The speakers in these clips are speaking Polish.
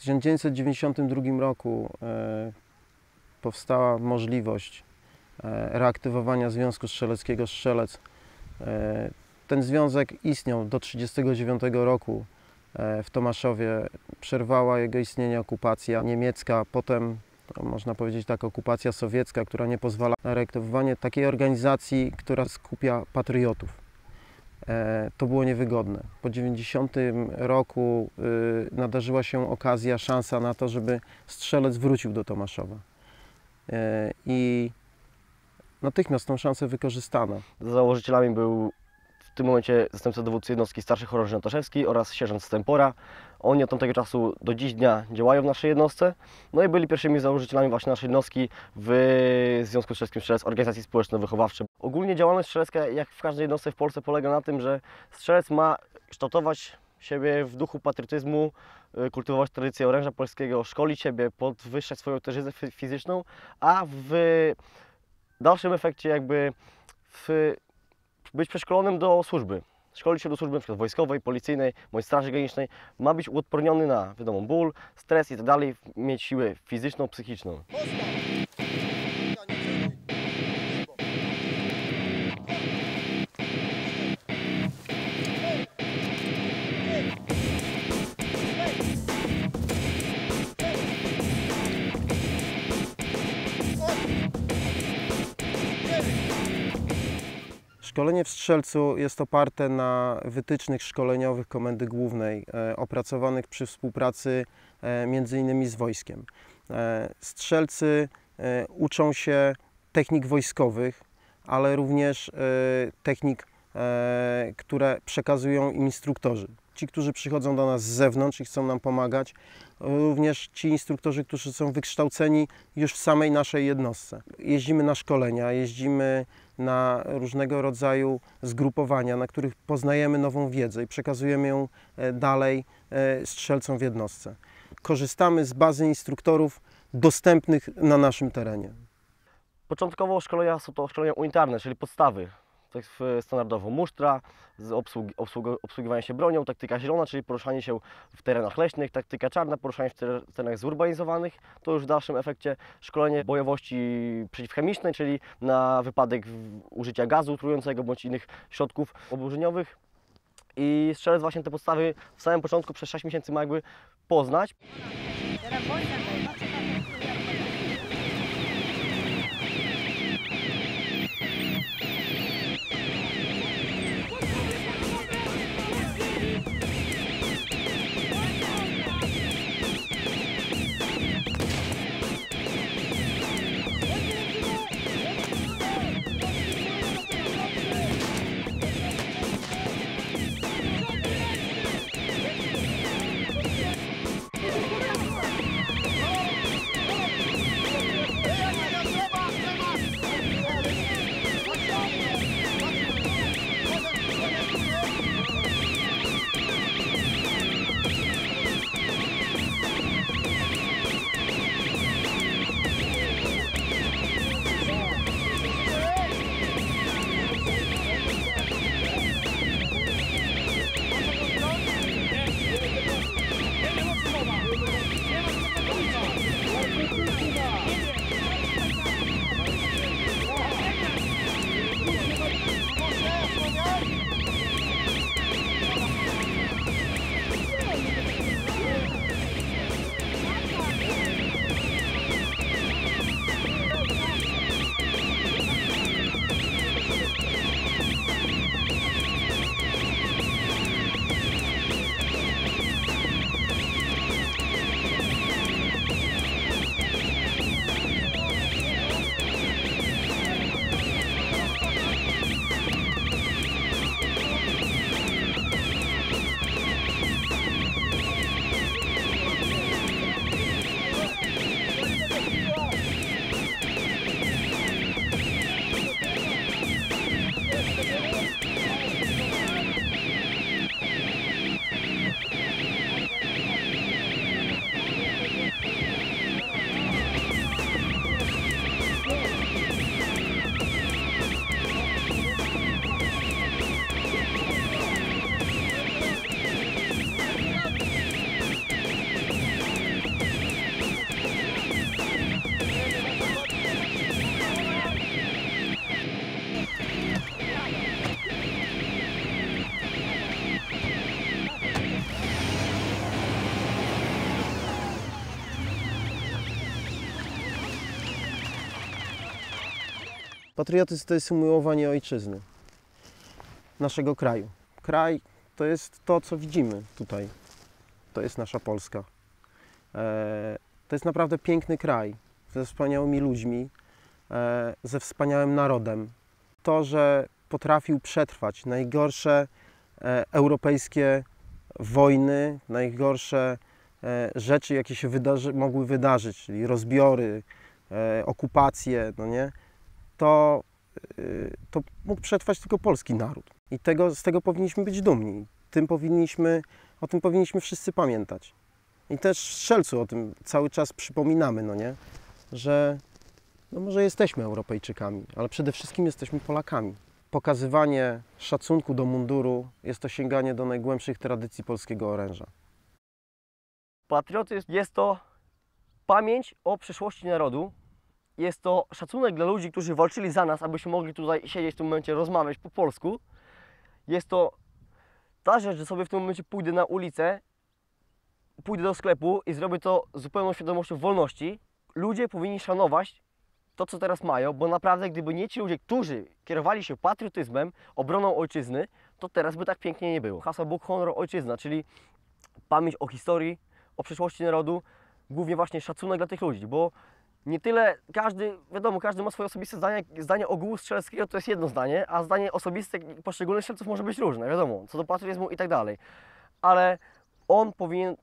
1992 roku e, powstała możliwość e, reaktywowania Związku Strzeleckiego Strzelec. E, ten związek istniał do 1939 roku w Tomaszowie. Przerwała jego istnienie okupacja niemiecka, potem można powiedzieć tak okupacja sowiecka, która nie pozwala na reaktywowanie takiej organizacji, która skupia patriotów. E, To było niewygodne. Po 90 roku y, nadarzyła się okazja, szansa na to, żeby strzelec wrócił do Tomaszowa. E, I natychmiast tą szansę wykorzystano. Założycielami był tym momencie zastępca dowódcy jednostki starszy chorąży Nataszewski oraz sierżant Stempora. Oni od tamtego czasu do dziś dnia działają w naszej jednostce. No i byli pierwszymi założycielami właśnie naszej jednostki w Związku Strzeleckim Strzelec Organizacji Społeczno-Wychowawczej. Ogólnie działalność strzelecka, jak w każdej jednostce w Polsce, polega na tym, że strzelec ma kształtować siebie w duchu patriotyzmu, y, kultywować tradycję oręża polskiego, szkolić siebie, podwyższać swoją fy- fizyczną, a w dalszym efekcie jakby w być przeszkolonym do służby. Szkolić się do służby np. wojskowej, policyjnej bądź straży granicznej. Ma być uodporniony na wiadomo, ból, stres i tak dalej, mieć siłę fizyczną, psychiczną. Szkolenie w Strzelcu jest oparte na wytycznych szkoleniowych Komendy Głównej, e, opracowanych przy współpracy e, innymi z wojskiem. E, Strzelcy uczą się technik wojskowych, ale również technik, które przekazują im instruktorzy. Ci, którzy przychodzą do nas z zewnątrz i chcą nam pomagać, również ci instruktorzy, którzy są wykształceni już w samej naszej jednostce. Jeździmy na szkolenia, jeździmy na różnego rodzaju zgrupowania, na których poznajemy nową wiedzę i przekazujemy ją e, dalej e, strzelcom w jednostce. Korzystamy z bazy instruktorów dostępnych na naszym terenie. Początkowo szkolenia są to szkolenia unitarne, czyli podstawy. Tak standardowo musztra, obsługi, obsługi, obsługiwanie się bronią, taktyka zielona, czyli poruszanie się w terenach leśnych, taktyka czarna, poruszanie się w ter- w terenach zurbanizowanych. To już w dalszym efekcie szkolenie bojowości przeciwchemicznej, czyli na wypadek użycia gazu trującego bądź innych środków oburzeniowych. I strzelec właśnie te podstawy w samym początku przez 6 miesięcy ma jakby poznać. Patriotyzm to jest umiłowanie ojczyzny, naszego kraju. Kraj to jest to, co widzimy tutaj. To jest nasza Polska. E, to jest naprawdę piękny kraj ze wspaniałymi ludźmi, e, ze wspaniałym narodem. To, że potrafił przetrwać najgorsze e, europejskie wojny, najgorsze rzeczy, jakie się wydarzy, mogły wydarzyć, czyli rozbiory, okupacje, no nie, to, y, to mógł przetrwać tylko polski naród. I tego, z tego powinniśmy być dumni. Tym powinniśmy, o tym powinniśmy wszyscy pamiętać. I też strzelcu o tym cały czas przypominamy, no nie, że no może jesteśmy Europejczykami, ale przede wszystkim jesteśmy Polakami. Pokazywanie szacunku do munduru jest to sięganie do najgłębszych tradycji polskiego oręża. Patriotyzm jest to pamięć o przeszłości narodu. Jest to szacunek dla ludzi, którzy walczyli za nas, abyśmy mogli tutaj siedzieć w tym momencie, rozmawiać po polsku. Jest to ta rzecz, że sobie w tym momencie pójdę na ulicę, pójdę do sklepu i zrobię to z zupełną świadomością wolności. Ludzie powinni szanować to, co teraz mają, bo naprawdę, gdyby nie ci ludzie, którzy kierowali się patriotyzmem, obroną ojczyzny, to teraz by tak pięknie nie było. Hasło Bóg, honor, ojczyzna, czyli pamięć o historii, o przeszłości narodu, głównie właśnie szacunek dla tych ludzi, bo nie tyle każdy, wiadomo, każdy ma swoje osobiste zdanie, zdanie ogółu strzeleckiego to jest jedno zdanie, a zdanie osobiste poszczególnych strzelców może być różne, wiadomo, co do patriotyzmu i tak dalej. Ale on powinien,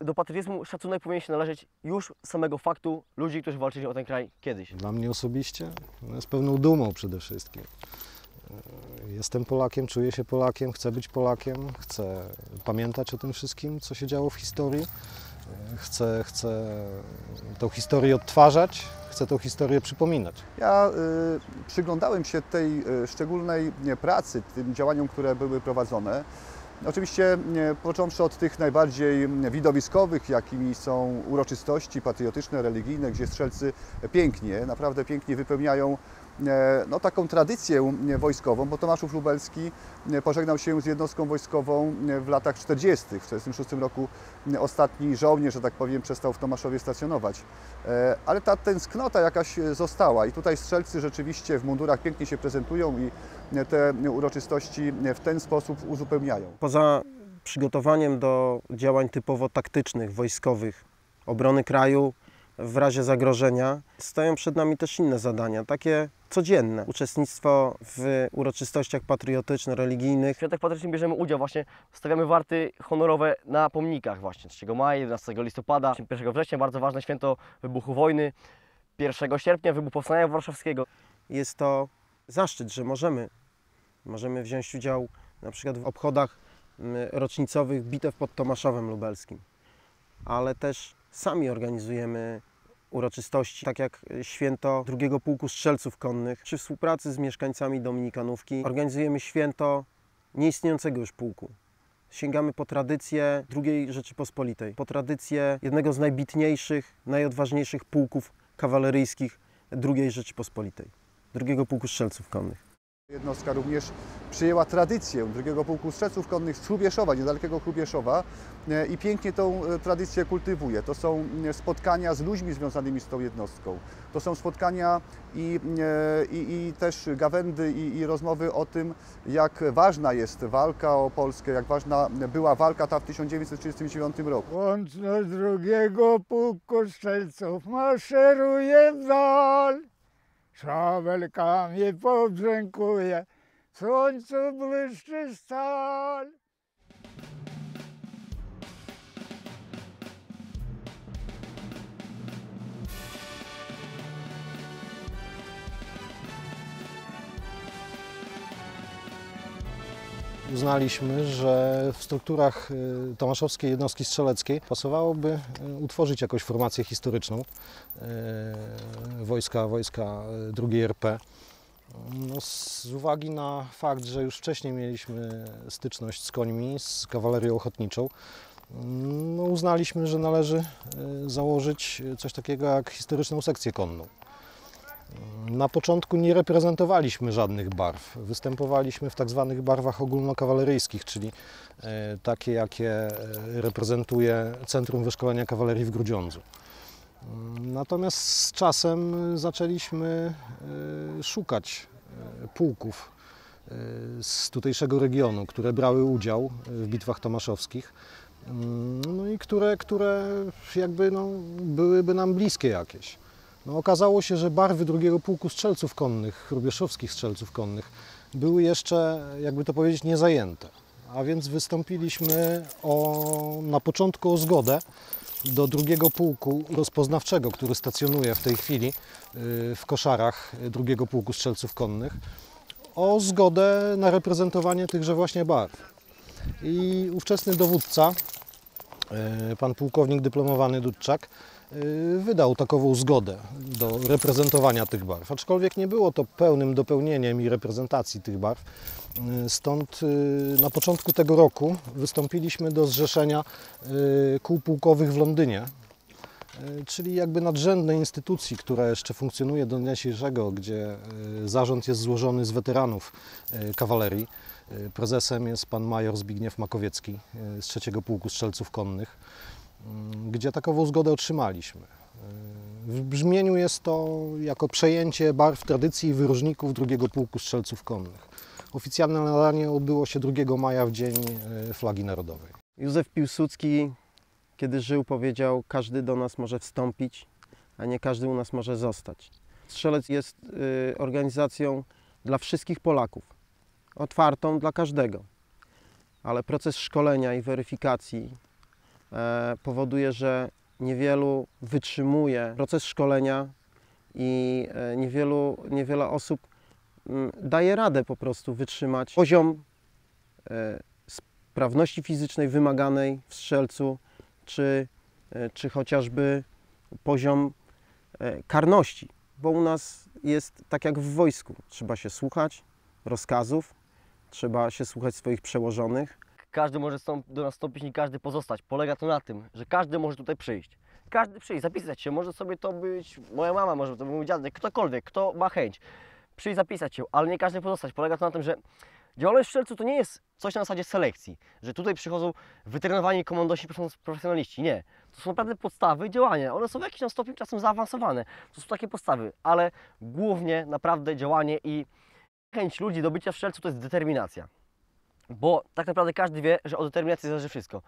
do patriotyzmu szacunek powinien się należeć już samego faktu ludzi, którzy walczyli o ten kraj kiedyś. Dla mnie osobiście no, pewną dumą przede wszystkim. E, Jestem Polakiem, czuję się Polakiem, chcę być Polakiem, chcę pamiętać o tym wszystkim, co się działo w historii. Chcę, chcę tą historię odtwarzać, chcę tą historię przypominać. Ja y, przyglądałem się tej y, szczególnej pracy, tym działaniom, które były prowadzone. Oczywiście począwszy od tych najbardziej widowiskowych, jakimi są uroczystości patriotyczne, religijne, gdzie strzelcy pięknie, naprawdę pięknie wypełniają no, taką tradycję nie, wojskową, bo Tomaszów Lubelski pożegnał się z jednostką wojskową w latach 40. W 1946 roku ostatni żołnierz, że tak powiem, przestał w Tomaszowie stacjonować. E, Ale ta tęsknota jakaś e, została i tutaj strzelcy rzeczywiście w mundurach pięknie się prezentują i te uroczystości w ten sposób uzupełniają. Poza przygotowaniem do działań typowo taktycznych, wojskowych, obrony kraju w razie zagrożenia, stoją przed nami też inne zadania, takie codzienne. Uczestnictwo w uroczystościach patriotyczno-religijnych, W Świętach Patriotycznych bierzemy udział właśnie, stawiamy warty honorowe na pomnikach właśnie 3 maja, 11 listopada, 1 września, bardzo ważne święto wybuchu wojny, 1 sierpnia wybuchu Powstania Warszawskiego. jest to zaszczyt, że możemy, możemy wziąć udział na przykład w obchodach mm, rocznicowych bitew pod Tomaszowem Lubelskim, ale też sami organizujemy uroczystości, tak jak święto drugiego pułku strzelców konnych. Przy współpracy z mieszkańcami Dominikanówki organizujemy święto nieistniejącego już pułku. Sięgamy po tradycję II Rzeczypospolitej, po tradycję jednego z najbitniejszych, najodważniejszych pułków kawaleryjskich II Rzeczypospolitej drugiego pułku strzelców konnych. Jednostka również przyjęła tradycję drugiego pułku strzelców konnych z Hrubieszowa, niedalekiego Hrubieszowa e, i pięknie tą e, tradycję kultywuje. To są e, spotkania z ludźmi związanymi z tą jednostką. To są spotkania i, i, i też gawędy i, i rozmowy o tym, jak ważna jest walka o Polskę, jak ważna była walka ta w 1939 roku. Łączność drugiego pułku strzelców maszeruje w dal. Щавелькам і побженкує, сонцю ближче сталь. Uznaliśmy, że w strukturach y, Tomaszowskiej Jednostki Strzeleckiej pasowałoby y, utworzyć jakąś formację historyczną y, wojska, wojska II RP. No, z uwagi na fakt, że już wcześniej mieliśmy styczność z końmi, z kawalerią ochotniczą, no, uznaliśmy, że należy założyć coś takiego jak historyczną sekcję konną. Na początku nie reprezentowaliśmy żadnych barw. Występowaliśmy w tak zwanych barwach ogólnokawaleryjskich, czyli e, takie, jakie e, reprezentuje Centrum Wyszkolenia Kawalerii w Grudziądzu. Mm, Natomiast z czasem zaczęliśmy e, szukać pułków z tutejszego regionu, które brały udział w bitwach tomaszowskich. Mm, No i które, które jakby no, byłyby nam bliskie jakieś. No, okazało się, że barwy drugiego pułku strzelców konnych, hrubieszowskich strzelców konnych, były jeszcze, jakby to powiedzieć, niezajęte. A więc wystąpiliśmy o, na początku o zgodę do drugiego pułku rozpoznawczego, który stacjonuje w tej chwili y, w koszarach drugiego pułku strzelców konnych, o zgodę na reprezentowanie tychże właśnie barw. I ówczesny dowódca, y, pan pułkownik dyplomowany Dudczak, wydał takową zgodę do reprezentowania tych barw. Aczkolwiek nie było to pełnym dopełnieniem i reprezentacji tych barw. Y, Stąd y, na początku tego roku wystąpiliśmy do zrzeszenia y, kół pułkowych w Londynie, y, czyli jakby nadrzędnej instytucji, która jeszcze funkcjonuje do dnia dzisiejszego, gdzie y, zarząd jest złożony z weteranów y, kawalerii. Y, Prezesem jest pan major Zbigniew Makowiecki y, z trzeciego Pułku Strzelców Konnych, y, gdzie takową zgodę otrzymaliśmy. Y, W brzmieniu jest to jako przejęcie barw tradycji i wyróżników drugiego Pułku Strzelców Konnych. Oficjalne nadanie odbyło się 2 maja w Dzień y, Flagi Narodowej. Józef Piłsudski, kiedy żył, powiedział: Każdy do nas może wstąpić, a nie każdy u nas może zostać. Strzelec jest y, organizacją dla wszystkich Polaków, otwartą dla każdego, ale proces szkolenia i weryfikacji powoduje, że niewielu wytrzymuje proces szkolenia i e, niewielu, niewiele osób mm, daje radę po prostu wytrzymać poziom e, sprawności fizycznej wymaganej w strzelcu, czy, e, czy chociażby poziom e, karności, bo u nas jest tak jak w wojsku. Trzeba się słuchać rozkazów, trzeba się słuchać swoich przełożonych. Każdy może do nas wstąpić, nie każdy pozostać. Polega to na tym, że każdy może tutaj przyjść. Każdy przyjść, zapisać się. Może sobie to być moja mama, może to być mój dziadek, ktokolwiek, kto ma chęć. Przyjść, zapisać się, ale nie każdy pozostać. Polega to na tym, że działalność w strzelcu to nie jest coś na zasadzie selekcji, że tutaj przychodzą wytrenowani komandosi profes- profesjonaliści. Nie. To są naprawdę podstawy działania. One są w jakimś tam stopniu czasem zaawansowane. To są takie podstawy, ale głównie naprawdę działanie i chęć ludzi do bycia w strzelcu to jest determinacja. Bo tak naprawdę każdy wie, że od determinacji zależy wszystko.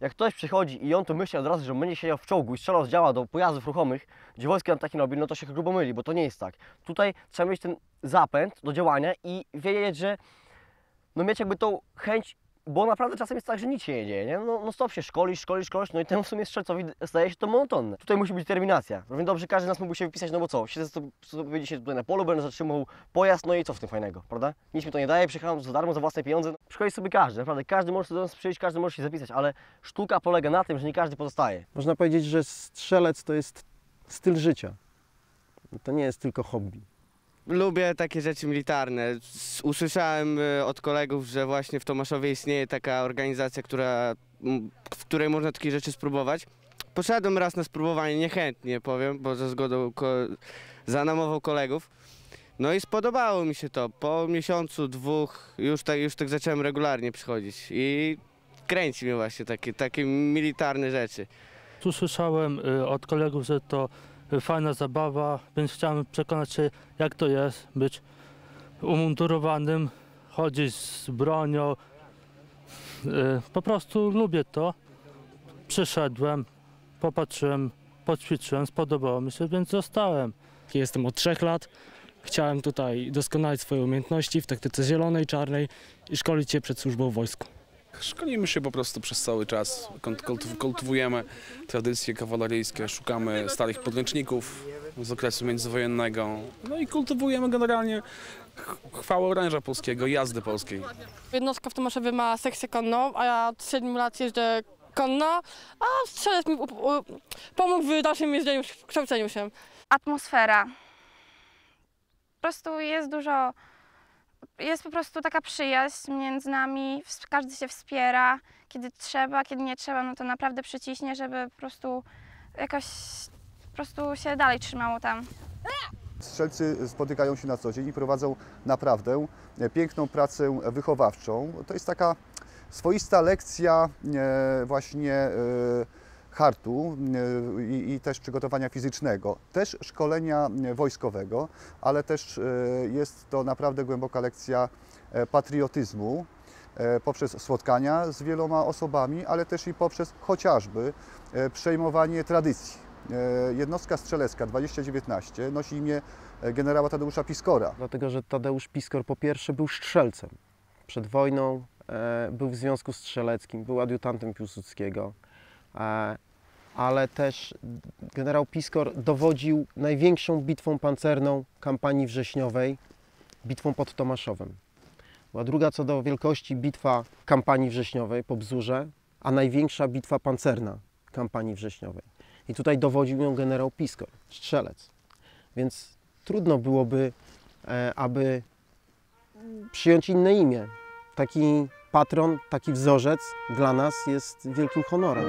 Jak ktoś przychodzi i on tu myśli od razu, że będzie siedział w czołgu i strzelał z działa do pojazdów ruchomych, gdzie wojsko nam taki robi, no to się grubo myli, bo to nie jest tak. Tutaj trzeba mieć ten zapęd do działania i wiedzieć, że no mieć jakby tą chęć, bo naprawdę czasem jest tak, że nic się nie dzieje, nie? No, no stop się szkolisz, szkolisz, szkolisz, no i temu w sumie strzelcowi staje się to monotonne. Tutaj musi być determinacja. Równie dobrze każdy z nas mógłby się wypisać, no bo co, siedzę sobie się tutaj na polu, będę zatrzymał pojazd, no i co w tym fajnego, prawda? Nic mi to nie daje, przyjechałem za darmo, za własne pieniądze. No, przychodzi sobie każdy, naprawdę, każdy może do nas przyjść, każdy może się zapisać, ale sztuka polega na tym, że nie każdy pozostaje. Można powiedzieć, że strzelec to jest styl życia. To nie jest tylko hobby. Lubię takie rzeczy militarne. Usłyszałem y, od kolegów, że właśnie w Tomaszowie istnieje taka organizacja, która, w której można takie rzeczy spróbować. Poszedłem raz na spróbowanie, niechętnie powiem, bo za zgodą, za namową kolegów. No i spodobało mi się to. Po miesiącu, dwóch już tak, już tak zacząłem regularnie przychodzić i kręci mnie właśnie takie, takie militarne rzeczy. Tu słyszałem y, od kolegów, że to fajna zabawa, więc chciałem przekonać się, jak to jest być umundurowanym, chodzić z bronią. Y, Po prostu lubię to. Przyszedłem, popatrzyłem, poćwiczyłem, spodobało mi się, więc zostałem. Jestem od trzech lat. Chciałem tutaj doskonalić swoje umiejętności w taktyce zielonej, czarnej i szkolić się przed służbą w wojsku. Szkolimy się po prostu przez cały czas, Kult- kultyw- kultywujemy tradycje kawaleryjskie, szukamy starych podręczników z okresu międzywojennego, no i kultywujemy generalnie ch- chwałę oręża polskiego, jazdy polskiej. Jednostka w Tomaszowie ma sekcję konną, a ja od 7 lat jeżdżę konno, a strzelec mi pomógł w dalszym jeżdżeniu, w kształceniu się. atmosfera. Po prostu jest dużo, jest po prostu taka przyjaźń między nami, każdy się wspiera, kiedy trzeba, kiedy nie trzeba, no to naprawdę przyciśnie, żeby po prostu jakoś po prostu się dalej trzymało tam. Strzelcy spotykają się na co dzień i prowadzą naprawdę e, piękną pracę wychowawczą. To jest taka swoista lekcja e, właśnie e, hartu y, i, i też przygotowania fizycznego, też szkolenia wojskowego, ale też y, jest to naprawdę głęboka lekcja e, patriotyzmu e, poprzez spotkania z wieloma osobami, ale też i poprzez chociażby e, przejmowanie tradycji. E, Jednostka strzelecka 2019 nosi imię e, generała Tadeusza Piskora. Dlatego, że Tadeusz Piskor po pierwsze był strzelcem. Przed wojną e, był w Związku Strzeleckim, był adiutantem Piłsudskiego, e, ale też generał Piskor dowodził największą bitwą pancerną kampanii wrześniowej, bitwą pod Tomaszowem. Była druga co do wielkości bitwa kampanii wrześniowej po Bzurze, a największa bitwa pancerna kampanii wrześniowej. I tutaj dowodził ją generał Piskor, strzelec. Więc trudno byłoby, e, aby przyjąć inne imię. Taki patron, taki wzorzec dla nas jest wielkim honorem.